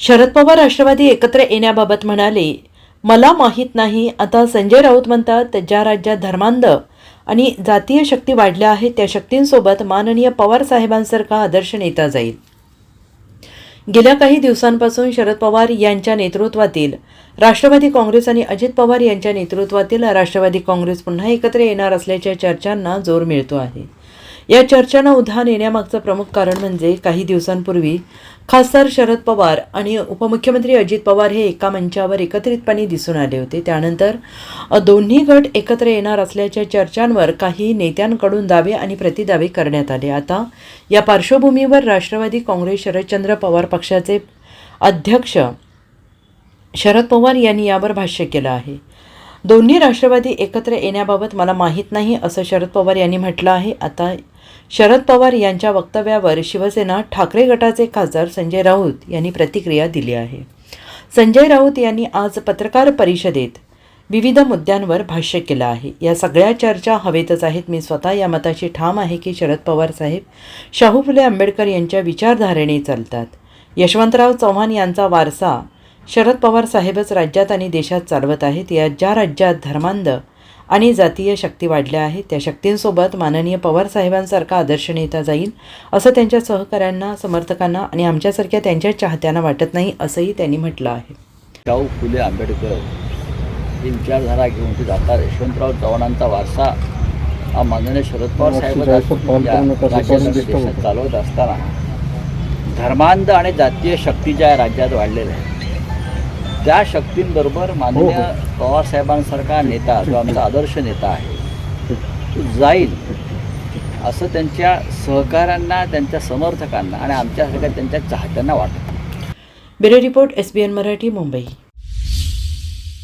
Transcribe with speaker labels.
Speaker 1: शरद पवार राष्ट्रवादी एकत्र येण्याबाबत म्हणाले मला माहीत नाही. आता संजय राऊत म्हणतात ज्या राज्यात धर्मांध आणि जातीय शक्ती वाढल्या आहेत त्या शक्तींसोबत माननीय पवार साहेबांसारखा आदर्श नेता जाईल. गेल्या काही दिवसांपासून शरद पवार यांच्या नेतृत्वातील राष्ट्रवादी काँग्रेस आणि अजित पवार यांच्या नेतृत्वातील राष्ट्रवादी काँग्रेस पुन्हा एकत्र येणार असल्याच्या चर्चांना जोर मिळतो आहे. या चर्चांना उधाण येण्यामागचं प्रमुख कारण म्हणजे काही दिवसांपूर्वी खासदार शरद पवार आणि उपमुख्यमंत्री अजित पवार हे एका मंचावर एकत्रितपणे दिसून आले होते. त्यानंतर दोन्ही गट एकत्र येणार असल्याच्या चर्चांवर काही नेत्यांकडून दावे आणि प्रतिदावे करण्यात आले. आता या पार्श्वभूमीवर राष्ट्रवादी काँग्रेस शरदचंद्र पवार पक्षाचे अध्यक्ष शरद पवार यांनी यावर भाष्य केलं आहे. दोन्ही राष्ट्रवादी एकत्र येण्याबाबत मला माहीत नाही असं शरद पवार यांनी म्हटलं आहे. आता शरद पवार यांच्या वक्तव्यावर शिवसेना ठाकरे गटाचे खासदार संजय राऊत यांनी प्रतिक्रिया दिली आहे. संजय राऊत यांनी आज पत्रकार परिषदेत विविध मुद्द्यांवर भाष्य केलं आहे. या सगळ्या चर्चा हवेतच आहेत. मी स्वतः या मताशी ठाम आहे की शरद पवार साहेब शाहू फुले आंबेडकर यांच्या विचारधारेने चालतात. यशवंतराव चव्हाण यांचा वारसा शरद पवार साहेबच राज्यात आणि देशात चालवत आहेत. या ज्या राज्यात धर्मांध आणि जातीय शक्ती वाढल्या आहेत. त्या शक्तींसोबत माननीय पवार साहेबांसारखा आदर्श नेता जाईल असं त्यांच्या सहकाऱ्यांना समर्थकांना आणि आमच्यासारख्या त्यांच्या चाहत्यांना वाटत नाही असंही त्यांनी म्हटलं आहे.
Speaker 2: शाहू फुले आंबेडकर ही विचारधारा घेऊन ते जातात. यशवंतराव चव्हाणांचा वारसा हा माननीय शरद पवार साहेब चालवत असताना धर्मांध आणि जातीय शक्ती ज्या राज्यात वाढलेल्या आहेत त्या शक्तींबरोबर माननीय पवार साहेबांसारखा नेता जो आमचा आदर्श नेता आहे तो जाईल. असं त्यांच्या सहकाऱ्यांना त्यांच्या समर्थकांना आणि आमच्यासारख्या त्यांच्या चाहत्यांना वाटतं.
Speaker 1: Bureau report S B N Marathi Mumbai.